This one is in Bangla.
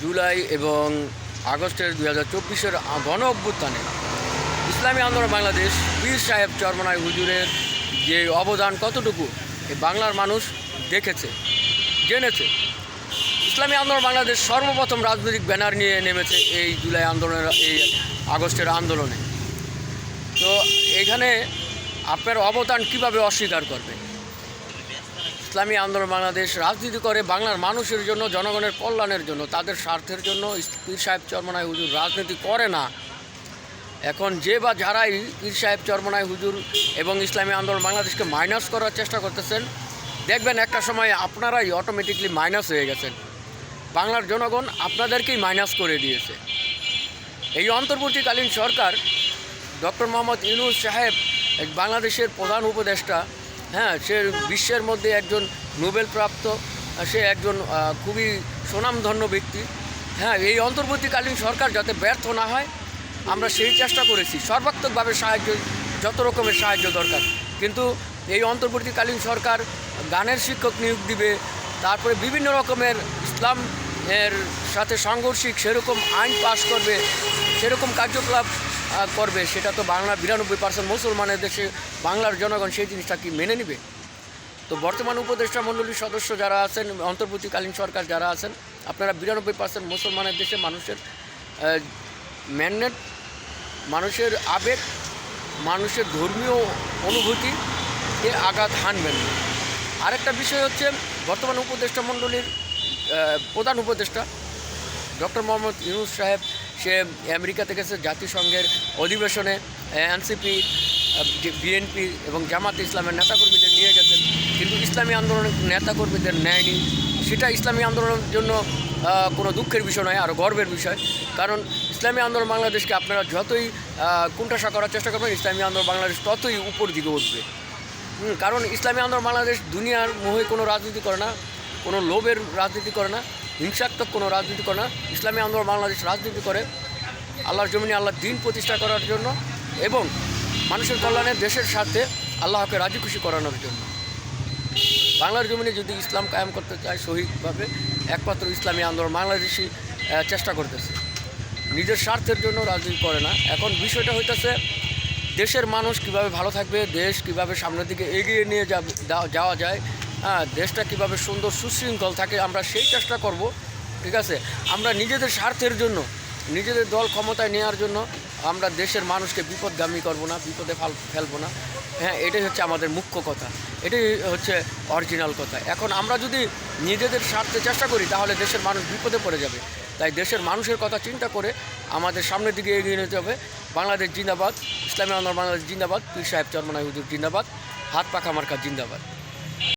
জুলাই এবং আগস্টের দুই হাজার চব্বিশের গণ অভ্যুত্থানে ইসলামী আন্দোলন বাংলাদেশ পীর সাহেব চরমনায় হুজুরের যে অবদান কতটুকু বাংলার মানুষ দেখেছে, জেনেছে। ইসলামী আন্দোলন বাংলাদেশ সর্বপ্রথম রাজনৈতিক ব্যানার নিয়ে নেমেছে এই জুলাই আন্দোলনের, এই আগস্টের আন্দোলনে। তো এখানে আপনার অবদান কীভাবে অস্বীকার করবে? ইসলামী আন্দোলন বাংলাদেশ রাজনীতি করে বাংলার মানুষের জন্য, জনগণের কল্যাণের জন্য, তাদের স্বার্থের জন্য পীর সাহেব চরমনায় হুজুর রাজনীতি করে না। এখন যে বা যারাই পীর সাহেব চরমনায় হুজুর এবং ইসলামী আন্দোলন বাংলাদেশকে মাইনাস করার চেষ্টা করতেছেন, দেখবেন একটা সময় আপনারাই অটোমেটিকলি মাইনাস হয়ে গেছেন। বাংলার জনগণ আপনাদেরকেই মাইনাস করে দিয়েছে। এই অন্তর্বর্তীকালীন সরকার ডক্টর মোহাম্মদ ইউনুস সাহেব বাংলাদেশের প্রধান উপদেষ্টা হ্যাঁ সে বিশ্বের মধ্যে একজন নোবেল প্রাপ্ত সে একজন খুবই সুনামধন্য ব্যক্তি। হ্যাঁ এই অন্তর্বর্তীকালীন সরকার যাতে ব্যর্থ না হয়, আমরা সেই চেষ্টা করেছি। সর্বাত্মকভাবে সাহায্য, যত রকমের সাহায্য দরকার। কিন্তু এই অন্তর্বর্তীকালীন সরকার গানের শিক্ষক নিয়োগ দিবে, তারপরে বিভিন্ন রকমের ইসলাম এর সাথে সাংঘর্ষিক, সেরকম আইন পাশ করবে, সেরকম কার্যকলাপ করবে, সেটা তো বাংলা বিরানব্বই পার্সেন্ট মুসলমানের দেশে বাংলার জনগণ সেই জিনিসটা কি মেনে নেবে? তো বর্তমান উপদেষ্টা মণ্ডলীর সদস্য যারা আছেন, অন্তর্বর্তীকালীন সরকার যারা আছেন, আপনারা বিরানব্বই পার্সেন্ট মুসলমানের দেশে মানুষের ম্যান্ডেট, মানুষের আবেগ, মানুষের ধর্মীয় অনুভূতি, এ আঘাত হানবেন আরেকটা বিষয় হচ্ছে, বর্তমান উপদেষ্টা মণ্ডলীর প্রধান উপদেষ্টা, ডক্টর মোহাম্মদ ইউনুস সাহেব সে আমেরিকাতে গেছে জাতিসংঘের অধিবেশনে, এনসিপি বিএনপি এবং জামাত ইসলামের নেতাকর্মীদের নিয়ে গেছেন কিন্তু ইসলামী আন্দোলনের নেতাকর্মীদের নেয়নি। সেটা ইসলামী আন্দোলনের জন্য কোনো দুঃখের বিষয় নয়, আর গর্বের বিষয়। কারণ ইসলামী আন্দোলন বাংলাদেশকে আপনারা যতই কুণ্ঠাসা করার চেষ্টা করবেন, ইসলামী আন্দোলন বাংলাদেশ ততই উপর দিকে উঠবে। কারণ ইসলামী আন্দোলন বাংলাদেশ দুনিয়ার মোহে কোনো রাজনীতি করে না, কোনো লোভের রাজনীতি করে না। হিংসাত্মক কোনো রাজনীতি করে না। ইসলামী আন্দোলন বাংলাদেশ রাজনীতি করে। আল্লাহর জমিনে আল্লাহর দিন প্রতিষ্ঠা করার জন্য এবং মানুষের কল্যাণে দেশের সাথে আল্লাহকে রাজি খুশি করানোর জন্য। বাংলার জমিনে যদি ইসলাম কায়েম করতে চায় শহীদভাবে, একমাত্র ইসলামী আন্দোলন বাংলাদেশি চেষ্টা করতেছে। নিজের স্বার্থের জন্য রাজনীতি করে না। এখন বিষয়টা হইতেছে, দেশের মানুষ কীভাবে ভালো থাকবে, দেশ কীভাবে সামনের দিকে এগিয়ে নিয়ে যাওয়া যায় হ্যাঁ দেশটা কীভাবে সুন্দর সুশৃঙ্খল থাকে, আমরা সেই চেষ্টা করব, ঠিক আছে? আমরা নিজেদের স্বার্থের জন্য, নিজেদের দল ক্ষমতায় নেওয়ার জন্য, আমরা দেশের মানুষকে বিপদগামী করব না, বিপদে ফাল, ফেলব না। হ্যাঁ এটাই হচ্ছে আমাদের মুখ্য কথা, এটাই হচ্ছে অরিজিনাল কথা। এখন আমরা যদি নিজেদের স্বার্থে চেষ্টা করি, তাহলে দেশের মানুষ বিপদে পড়ে যাবে। তাই দেশের মানুষের কথা চিন্তা করে আমাদের সামনের দিকে এগিয়ে নিতে হবে। বাংলাদেশ জিন্দাবাদ, ইসলামী আন্দোলন বাংলাদেশ জিন্দাবাদ, পীর সাহেব চরমনাই হুজুর জিন্দাবাদ, হাত পাখা মার্কা জিন্দাবাদ।